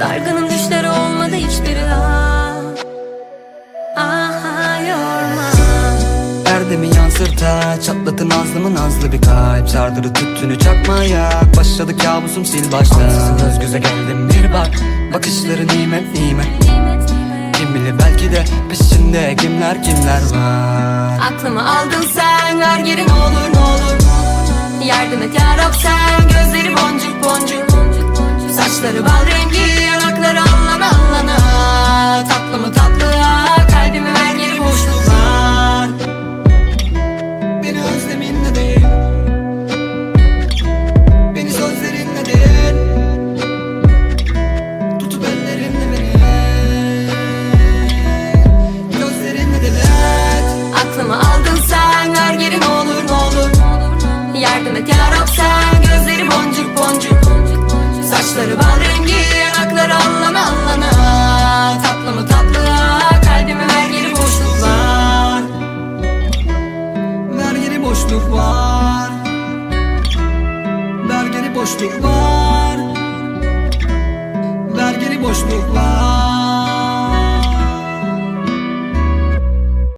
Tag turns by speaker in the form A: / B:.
A: Dargının düşleri olmadı hiçbiri ah. Aha yorma.
B: Erdemi yansırta Çatlatın nazlımı nazlı bir kalp. Sardırı tüttünü çakmaya Başladı kabusum sil baştan. Ansızın göz göze geldim bir bak. Bakışları Nimet nimet. Kim bilir belki de peşinde kimler kimler var.
A: Aklımı aldın sen ver geri ne olur ne olur. Yardım et yarab sen gözleri boncuk boncuk. Saçları bal rengi
B: Beni sözlerinle değil. Tutup ellerinle beni. Gözlerinle de
A: Aklımı aldın sen ver geri olur ne olur? Yardım et yarab sen gözleri boncuk boncuk. Saçları bal rengi yanakları allana
B: boşluk var. Vergili boşluk var. Vergili boşluk var